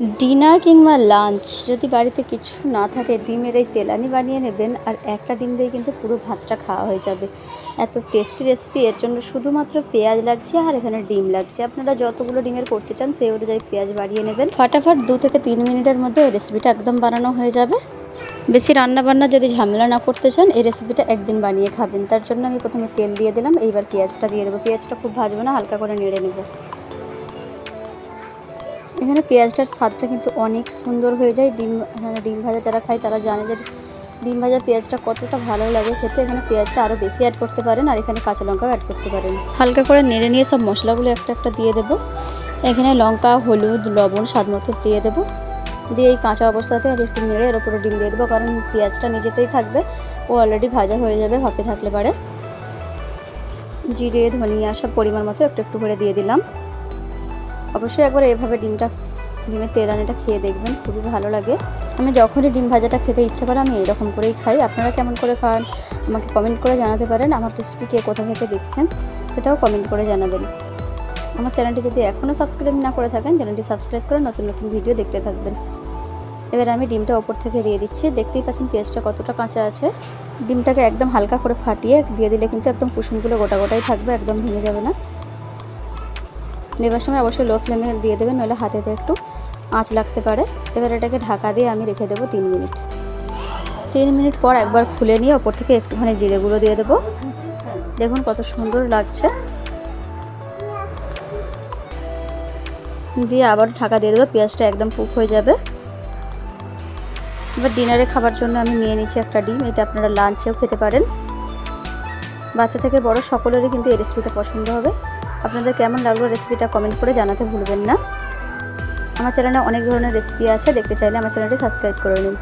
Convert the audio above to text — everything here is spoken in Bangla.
ডিনার কিংবা লাঞ্চ যদি বাড়িতে কিছু না থাকে, ডিমের এই তেলানি বানিয়ে নেবেন আর একটা ডিম দিয়ে কিন্তু পুরো ভাতটা খাওয়া হয়ে যাবে। এত টেস্টি রেসিপি এর জন্য শুধুমাত্র পেঁয়াজ লাগছে আর এখানে ডিম লাগছে। আপনারা যতগুলো ডিমের করতে চান, সেই অনুযায়ী পেঁয়াজ বাড়িয়ে নেবেন। ফাটাফাট দু থেকে তিন মিনিটের মধ্যে এই রেসিপিটা একদম বানানো হয়ে যাবে। বেশি রান্না বান্না যদি ঝামেলা না করতে চান, এই রেসিপিটা একদিন বানিয়ে খাবেন। তার জন্য আমি প্রথমে তেল দিয়ে দিলাম, এইবার পেঁয়াজটা দিয়ে দেবো। পেঁয়াজটা খুব ভাজবো না, হালকা করে নেড়ে নেব। এখানে পেঁয়াজটার স্বাদটা কিন্তু অনেক সুন্দর হয়ে যায়। ডিম মানে ডিম ভাজা যারা খায় তারা জানে যে ডিম ভাজা পেঁয়াজটা কতটা ভালো লাগে। খেতে এখানে পেঁয়াজটা আরও বেশি অ্যাড করতে পারেন আর এখানে কাঁচা লঙ্কাও অ্যাড করতে পারেন। হালকা করে নেড়ে নিয়ে সব মশলাগুলো একটা একটা দিয়ে দেবো। এখানে লঙ্কা, হলুদ, লবণ স্বাদ মতো দিয়ে দেবো। দিয়ে এই কাঁচা অবস্থাতে আমি একটু নেড়ে এর উপরে ডিম দিয়ে দেবো কারণ পেঁয়াজটা নিজেতেই থাকবে। ও অলরেডি ভাজা হয়ে যাবে, ভাপে থাকলে পারে। জিরে, ধনিয়া সব পরিমাণ মতো একটু একটু করে দিয়ে দিলাম। অবশ্যই একবার এভাবে ডিমটা, ডিমের তেলানিটা খেয়ে দেখবেন, খুবই ভালো লাগে। আমি যখনই ডিম ভাজাটা খেতে ইচ্ছে করে আমি এরকম করেই খাই। আপনারা কেমন করে খান, আমাকে কমেন্ট করে জানাতে পারেন। আমার রেসিপি কে কোথা থেকে দেখছেন, সেটাও কমেন্ট করে জানাবেন। আমার চ্যানেলটি যদি এখনও সাবস্ক্রাইব না করে থাকেন চ্যানেলটি সাবস্ক্রাইব করে নতুন নতুন ভিডিও দেখতে থাকবেন। এবার আমি ডিমটা ওপর থেকে দিয়ে দিচ্ছি। দেখতেই পাচ্ছেন পেঁয়াজটা কতটা কাঁচা আছে। ডিমটাকে একদম হালকা করে ফাটিয়ে দিয়ে দিলে কিন্তু একদম কুসুমগুলো গোটা গোটাই থাকবে, একদম ভেঙে যাবে না। দেবার সময় অবশ্যই লো ফ্লেমে দিয়ে দেবেন নইলে হাতেতে একটু আঁচ লাগতে পারে। এবার এটাকে ঢাকা দিয়ে আমি রেখে দেবো তিন মিনিট। তিন মিনিট পর একবার খুলে নিয়ে ওপর থেকে একটুখানি জিরে গুঁড়ো দিয়ে দেবো। দেখুন কত সুন্দর লাগছে। দিয়ে আবার ঢাকা দিয়ে দেবো, পেঁয়াজটা একদম কুক হয়ে যাবে। এবার ডিনারে খাবার জন্য আমি নিয়ে নিচ্ছি একটা ডিম, এটা আপনারা লাঞ্চেও খেতে পারেন। বাচ্চা থেকে বড় সকলেরই কিন্তু এই রেসিপিটা পছন্দ হবে। আপনাদের কেমন লাগল রেসিপিটা কমেন্ট করে জানাতে ভুলবেন না। আমার চ্যানেলে অনেক ধরনের রেসিপি আছে, দেখতে চাইলে আমার চ্যানেলটি সাবস্ক্রাইব করে নিন।